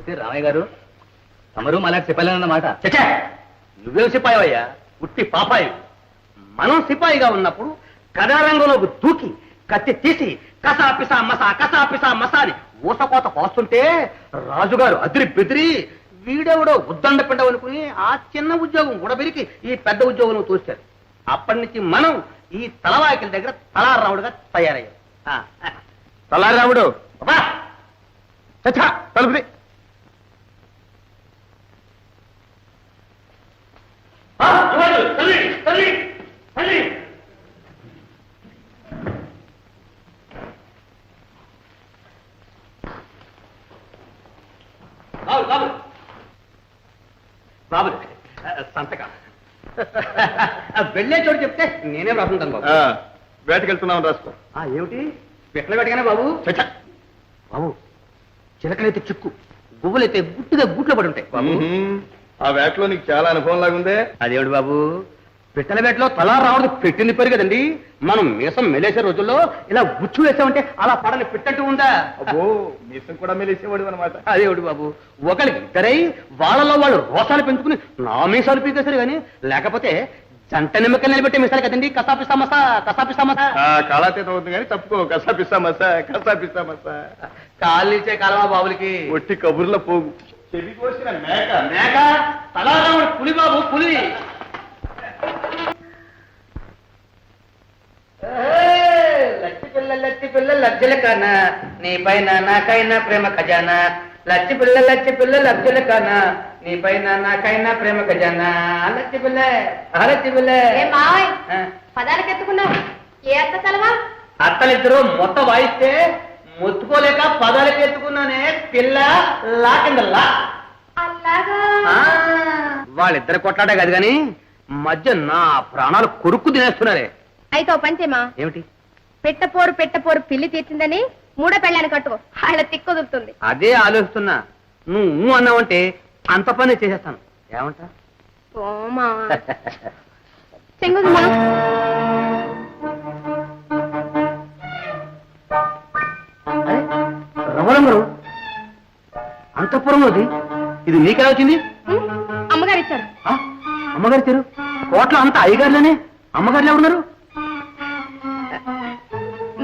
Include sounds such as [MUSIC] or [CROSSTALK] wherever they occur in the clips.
అయితే రామయ్య గారు? తమరు మళ్ళీ చెప్పాలన్నమాట చచ్చా! నువ్వేం సిపాయివయ్యా? ఉట్టి పాపాయి. మనం సిపాయిగా ఉన్నప్పుడు కథారంగంలోకి దూకి కత్తి తీసి కసా పిసా మసా కసా పిసా మసా అని ఊసకోత పోస్తుంటే రాజుగారు అదిరి బెదిరి వీడెవడో ఉద్దండ పిండ అనుకుని ఆ చిన్న ఉద్యోగం ఉడబెరికి ఈ పెద్ద ఉద్యోగంలో తోస్తారు అప్పటి నుంచి మనం ఈ తలవాకిల దగ్గర తలారాముడుగా తయారయ్యాం. తలారాముడు! చచ్చా! తలుపుది ఆ, ఇవ్వండి, తల్లి, తల్లి, తల్లి. బాబు సంతకం. వెళ్ళే చోటు చెప్తే నేనే రాసుకుంటాను బాబు. వేటకెళ్తున్నాం రాసుకో. ఆ, ఏమిటి? పెట్టలు పెట్టగానే బాబు? బాబు చిలకలైతే చిక్కు గువ్వలైతే గుట్టుగా గూట్లో పడి ఉంటాయి. బాబు. ఆ వేటలో నీకు చాలా అనుభవం లాగుందే అదేమిటి బాబు? పిట్టల వేటలో తలా రావడం పెట్టింది పేరు కదండి. మనం మీసం మెలేసే రోజుల్లో ఇలా గుచ్చు వేసామంటే అలా పడని పిట్టంటూ ఉందా? అబ్బో మీసం కూడా మెలిసేవాడు అనమాట అదేమిటి బాబు? ఒకరికి ఇద్దరై వాళ్ళలో వాళ్ళు రోసాలు పెంచుకుని నా మీసాలు పీకేశారు కానీ లేకపోతే జంట నిమ్మకాయలు నిలబెట్టే మీసాలు కదండి. కసాపిస్తా మసా కసాపిస్తా మసా కాళాతీతం అవుతుంది కానీ తప్పుకో. కసా పిస్తా మసా కసా పిస్తా మసా కాళ్ళు ఇచ్చే కాలమా బాబులకి? ఒట్టి కబుర్ల పోగు. చెవి కోసిన మేక. మేక తలారాముడు పులి బాబు పులి లచ్చి పిల్ల లచ్చి పిల్ల లజ్జల కాన? నీ పైన నాకైనా ప్రేమ ఖజానా? లచ్చి పిల్ల లచ్చి పిల్ల లజ్జల కాన? నీ పైన నాకైనా ప్రేమ ఖజానా? లచ్చి పిల్ల ఆ లచ్చి పిల్ల. ఏ మావయ్ ఆ, పదాలకు ఎత్తుకున్నావు ఏ అత్త తలవా? అత్తలిద్దరూ మొత్తం వాయిస్తే ముత్తుకోలేక పదాలకు ఎత్తుకున్నానే పిల్ల లా కింద లా అలాగా ఆ, వాళ్ళిద్దరు కొట్లాడే కాదు గాని మధ్య నా ప్రాణాలు కొరుక్కు తినేస్తున్నారే. అయితే ఓ పంచేమా ఏమిటి? పెట్టపోరు పెట్టపోరు పిల్లి తీర్చిందని మూడో పెళ్ళాన్ని కట్టుకో. వాళ్ళ తిక్కుదురుతుంది అదే ఆలోచిస్తున్నా. నువ్వు ఊ అన్నావంటే అంత పని చేసేస్తాను. ఏమంటా? అంతఃపురంలోది ఇది నీకెలా వచ్చింది? అమ్మగారు ఇచ్చారు. ఆ, అమ్మగారు తెరు కోట్ల అంత అయ్యగారులేనే? అమ్మగారులు ఎవరున్నారు?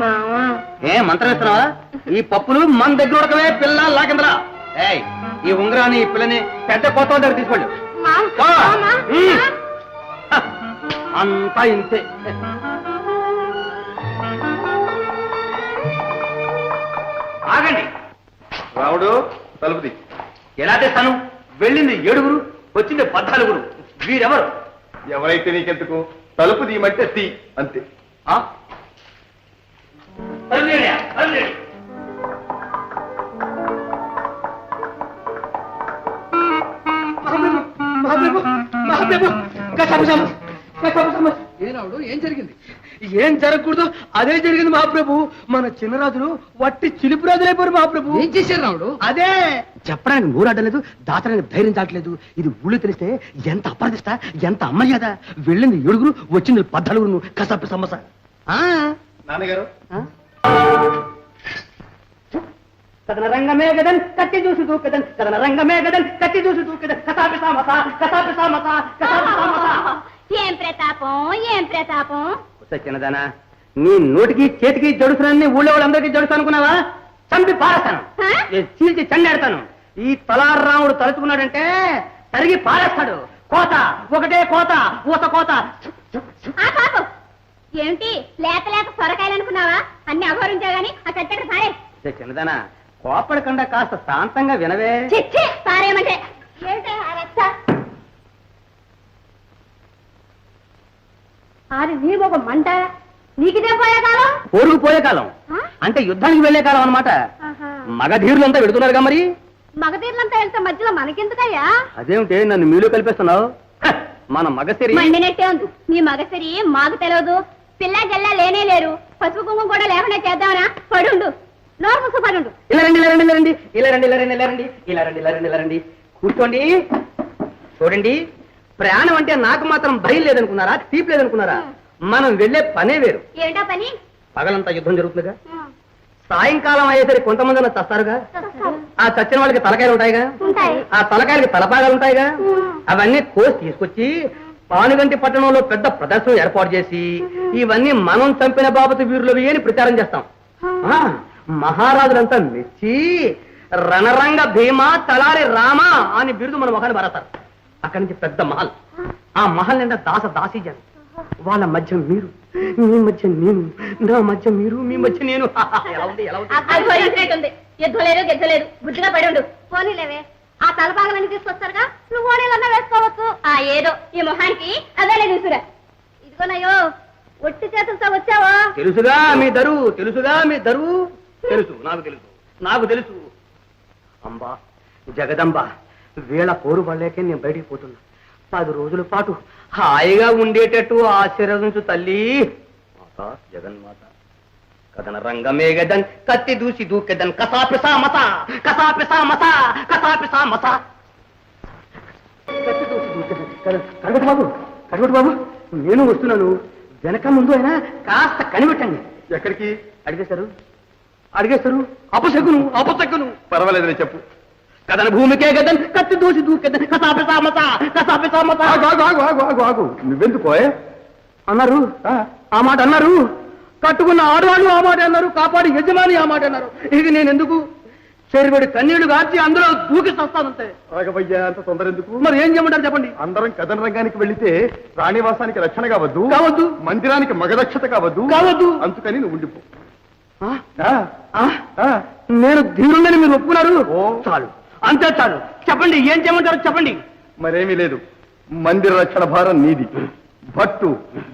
మావా. ఏ మంత్రం ఇస్తున్నావా ఈ పప్పులు మన దగ్గర ఉడకవే పిల్ల లాకిందరా ఏయ్ ఈ ఉంగరాన్ని ఈ పిల్లని పెద్ద వాళ్ళ దగ్గర తీసుకోండి. మా ఆ, మామా, ఉమ్. మా. హ, అంతా ఇంతే. ఆగండి. రాముడు. తలుపుది. ఎలా తెస్తాను? వెళ్ళింది ఏడుగురు వచ్చింది పద్నాలుగురు. వీరెవరు? ఎవరైతే నీకెందుకు? తలుపు తీయమంటే తీ అంతే. ఆ? ఏం జరిగింది? ఏం జరగకూడదు? అదే జరిగింది మహాప్రభు. మన చిన్నరాజులు వట్టి చిలిపి రాజులైపోయారు మహాప్రభు. ఏం చేశారు రావుడు అదే. చెప్పడానికి నూరాడలేదు దాచడానికి ధైర్యం చాటలేదు. ఇది ఊళ్ళో తెలిస్తే ఎంత అప్రదిష్ట ఎంత అమర్యాద. వెళ్ళింది ఏడుగురు వచ్చింది పద్నాలుగురు కసపి సమస్య ఆ, నాన్నగారు? కథన రంగమే గదన్ కత్తి చూసి దూకదన్. కథన రంగమే గదన్ కత్తి చూసి దూకదన్. కసాపి సామస కసాపి సామస కసాపి సామస ఏం ప్రతాపం? ఏం ప్రతాపం? చిన్నదానా? నీ నోటికి చేతికి జడుసునని ఊళ్ళో వాళ్ళందరికీ జడుసు అనుకున్నావా? చంపి పారేస్తాను. చీల్చి చండేడతాను. ఈ తలారాముడు తలుచుకున్నాడంటే తరిగి పారేస్తాడు. కోత ఒకటే కోత ఊత కోత. ఏమిటి? లేక లేక సొరకాయలు అనుకున్నావా? అన్ని అఘోరించా గాని ఆ కట్టెడు సారే చిన్నదానా కోపడకుండా కాస్త శాంతంగా వినవే. చిచ్చి సారేమంటే ఏమిటి ఆ రచ్చ ఆరి నీ ఒక మంట. నీకిదే పోయే కాలం? పోరుకు పోయే కాలం? అంటే యుద్ధానికి వెళ్ళే కాలం అన్నమాట. ఆహా. మగధీరులంతా వెడుతున్నారుగా మరి? మగతీర్లంతా వెళ్తే మధ్యలో మనకెందుకయ్యా? అదేమిటి నన్ను మీలో కలిపేస్తున్నావు? మన మగసిరి మండినట్టే ఉంది. నీ మగసరి మాకు తెలియదు పిల్ల జల్ల లేనే లేరు. పసుపు కుంకుమ కూడా లేకుండా చేద్దామనా? పడుండు. నోరు ముసు పడుండు. రండి ఇలా రండి ఇలా రండి ఇలా రండి ఇలా రండి ఇలా రండి ఇలా రండి ఇలా రండి. కూర్చోండి. చూడండి. ప్రయాణం అంటే నాకు మాత్రం భయం లేదనుకున్నారా? తీపి లేదనుకున్నారా? మనం వెళ్ళే పనే వేరు. ఏమిటా పని? పగలంతా యుద్ధం జరుగుతుందిగా? సాయంకాలం అయ్యేసరికి కొంతమంది చస్తారుగా? ఆ చచ్చిన వాళ్ళకి తలకాయలు ఉంటాయిగా? ఉంటాయి. ఆ తలకాయలకి తలపాగాలు ఉంటాయిగా? అవన్నీ కోసి తీసుకొచ్చి పానుగంటి పట్టణంలో పెద్ద ప్రదర్శన ఏర్పాటు చేసి ఇవన్నీ మనం చంపిన బాబతు వీరులవి అని ప్రచారం చేస్తాం. మహారాజులంతా మెచ్చి రణరంగ భీమా తలారి రామ అని బిరుదు మన మొహాన్ని భరతారు అక్కడి నుంచి పెద్ద మహల్. ఆ మహల్ నిండా దాస దాసీజన్. వాళ్ళ మధ్య మీరు మీ మధ్య నేను నా మధ్య మీరు మీ మధ్య నేను. [LAUGHS] ఎలా ఉంది ఎలా ఉంది? అది భరించినట్టుంది యుద్ధం లేదు గిద్దం లేదు బుద్ధిగా పడి ఉండు. పోనీలేవే. ఆ తలపాగలన్నీ తీసుకొస్తారుగా. నువ్వు ఓణీలన్నా వేసుకోవచ్చు. ఆ ఏదో. ఈ మొహానికి అదేలే తీసుకురా ఇదిగోనయ్యో ఒట్టి చేతులతో వచ్చావా? తెలుసుగా మీ దరు తెలుసుగా మీ దరు. తెలుసు నాకు తెలుసు నాకు తెలుసు. అంబా జగదంబ. వీళ్ళ పోరు పడలేకే నేను బయటికి పోతున్నా. పది రోజుల పాటు హాయిగా ఉండేటట్టు ఆశీర్వదించు తల్లి. మాత జగన్మాత కథన రంగమే గదన్ కత్తి దూసి దూకెదన్ కసాపిసా మస కసాపిసా మస కసాపిసా మస. కత్తి దూసి దూకెదన్. కడగొట్టు బాబు కడగొట్టు బాబు. నేను వస్తున్నాను. వెనక ముందు అయినా కాస్త కనిపెట్టండి. ఎక్కడికి? అడిగేశారు. అడిగేశారు. అపశకును అపశకును. పర్వాలేదులే చెప్పు. కథన భూమికే గదన్ కత్తి దూసి దూకెదన్ కసాపిసా మస కసాపిసా మస. ఆగు, ఆగు, ఆగు, ఆగు, ఆగు, ఆగు. నువ్వెందుకు? అన్నారు. ఆ, మాట అన్నారు. కట్టుకున్న ఆడవాళ్ళు ఆ మాట అన్నారు కాపాడి యజమాని ఆ మాట అన్నారు. ఇది నేను ఎందుకు చెరువుడి కన్నీళ్ళు గార్చి అందులో దూకి చస్తానంతే. ఆగవయ్యా అంత తొందర ఎందుకు? మరి ఏం చేయమంటారు చెప్పండి? అందరం కథన రంగానికి వెళితే రాణివాసానికి రక్షణ కావద్దు కావద్దు. మందిరానికి మగదక్షత కావద్దు. కావద్దు. అందుకని నువ్వు ఉండిపో. నేను ధీరుండని మీరు ఒప్పుకున్నారు? ఓ. చాలు. అంతే చాలు. చెప్పండి ఏం చేయమంటారు? చెప్పండి. మరేమీ లేదు. మందిర రక్షణ భారం నీది. భట్టు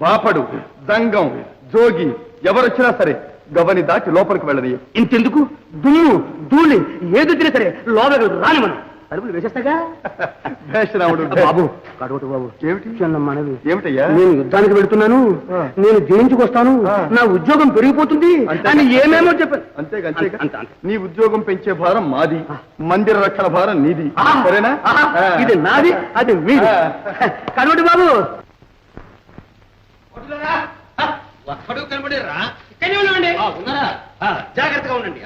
బాపడు దంగం జోగి ఎవరొచ్చినా సరే గవని దాటి లోపలికి వెళ్ళని ఇంతెందుకు? దుమ్ము ధూళి ఏది తినే సరే లోపలికి రాని మనం తలుపులు వేసేస్తాగా? [LAUGHS] భేషరాముడు బాబు కడవటు బాబు. ఏమిటి? చిన్న మనవి. ఏమిటయ్యా? నేను యుద్ధానికి వెళ్తున్నాను. నేను జయించుకొస్తాను. నా ఉద్యోగం పెరిగిపోతుంది. అని ఏమేమో చెప్పాను అంతేగా అంతేగా అంతే, అంతే. నీ ఉద్యోగం పెంచే భారం మాది. మందిర రక్షణ భారం నీది. సరేనా. ఇది నాది అది మీది. కడవటి బాబు. ఒక్కడు కనబడిరా? ఇక్కడే ఉన్నామండి. ఉన్నారా? జాగ్రత్తగా ఉండండి.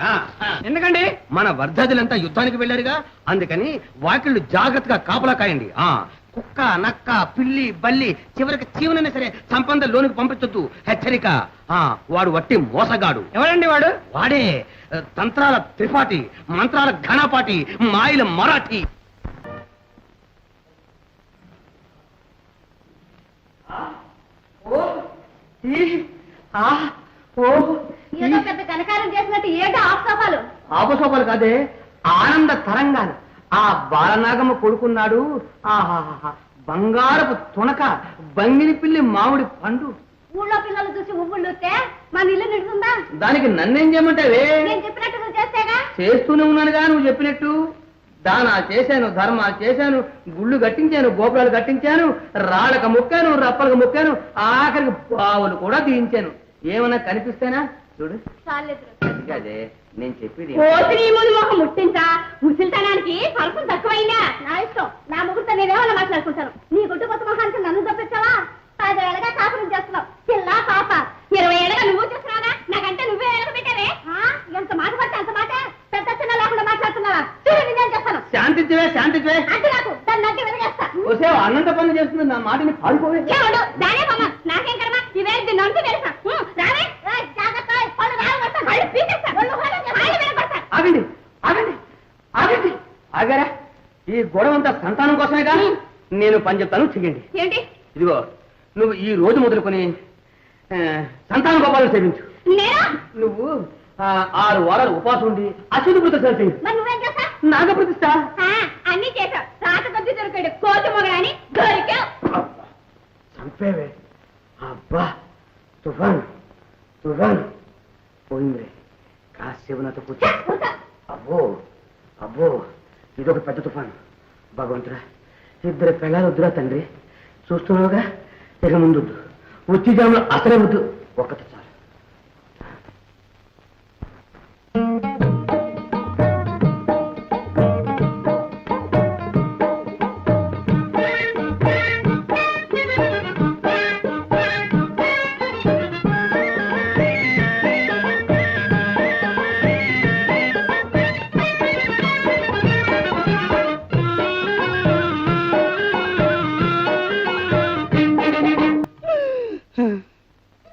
ఎందుకండి? మన వర్ధాదులంతా యుద్ధానికి వెళ్ళారుగా? అందుకని వాకిళ్ళు జాగ్రత్తగా కాపలా కాయండి ఆ. కుక్క నక్క పిల్లి బల్లి చివరికి చీవనైనా సరే సంపంద లోనికి పంపించొద్దు. హెచ్చరిక ఆ వాడు వట్టి మోసగాడు. ఎవరండి వాడు? వాడే తంత్రాల త్రిపాఠి మంత్రాల ఘనపాటి మాయల మరాఠీ. ఈ, ఆ, ఓ ఏదో పెద్ద కనకారం చేసినట్టు ఏదో ఆప్తాపాలు ఆపసోపాలు కాదే ఆనంద తరంగాలు. ఆ బాలనాగమ్మ కొడుకున్నాడు ఆహాహా బంగారపు తునక బంగిని పిల్లి మామిడి పండు. ఊళ్ళో పిల్లలు చూసి ఉవ్వుళ్ళూస్తే మన ఇల్లు నిడుతుందా దానికి నన్నేం చేయమంటావే? నేను చెప్పినట్టు నువ్వు చేస్తేగా? చేస్తూనే ఉన్నానుగా నువ్వు చెప్పినట్టు. దానా చేశాను ధర్మ చేశాను గుళ్ళు కట్టించాను గోపురాలు కట్టించాను రాళ్ళకు ముక్కాను రప్పలకు ముక్కాను ఆఖరికి బావులు కూడా తీయించాను. ఏమన్నా కనిపిస్తేనా? చూడు. అదే నేను చెప్పేది ముట్టించా? ముసిల్తనానికి పరసం తక్కువైందా? నా ఇష్టం. నా ముగ్గురితో నేనేమన్నా మాట్లాడుకుంటాను. నీ గుడ్డు కొత్త మొహానికి నన్ను తప్పించావా? పదేళ్ళగా కాపురం చేస్తున్నావు. పిల్ల పాప. ఇరవై ఏళ్ళగా నువ్వు చేస్తున్నావా నాకంటే నువ్వే ఏళ్ళగా పెట్టావే? ఎంత మాట పడితే అంత మాట? పెద్ద చిన్న లేకుండా మాట్లాడుతున్నావా? చూడు నేనేం చేస్తాను. శాంతించవే శాంతించవే. అంటే నాకు దాన్ని వెనకేస్తా వస్తే అనంత పనులు చేస్తుంది నా మాటని పాడుకోవే. దానే బొమ్మ నాకేం కర్మ ఇవేం దీన్ని అంటూ తెలుసా ఉం, రావే ఏయ్, జాగ్రత్త పళ్ళు రావస్తా కళ్ళు పీకేస్తా ఒళ్ళు హోరం చేస్తా, కాళ్ళు విరగొడతా. ఆగండి ఆగండి ఆగండి ఆగారా ఈ గొడవ అంతా సంతానం కోసమేగా? నేను పని చెప్తాను చెయ్యండి. ఏంటి? ఇదిగో నువ్వు ఈ రోజు మొదలుకొని ఆ, సంతాన గోపాలను సేవించు. నేను? నువ్వు ఆ, ఆరు వారాలు ఉపాసం ఉండి అశ్విని ప్రతిష్ట చేయి మరి నువ్వేం చేస్తా నాగ ప్రతిష్ట ఆ, అన్ని చేశావు. రాత కొద్ది దొరికాడు. కోతి మొగడని దొరికావు. అబ్బా, చంపేవే. అబ్బా తుఫాన్ తుఫాన్. పోయింది కాసేపు నాతో కూర్చో. అబ్బో అబ్బో ఇదొక పెద్ద తుఫాను. భగవంతుడా ఇద్దరు పిల్లలు వద్దురా తండ్రి. చూస్తున్నావుగా? ఇక ముందు వచ్చి జాములు అసలే వద్దు. ఒక్కటి చాలు.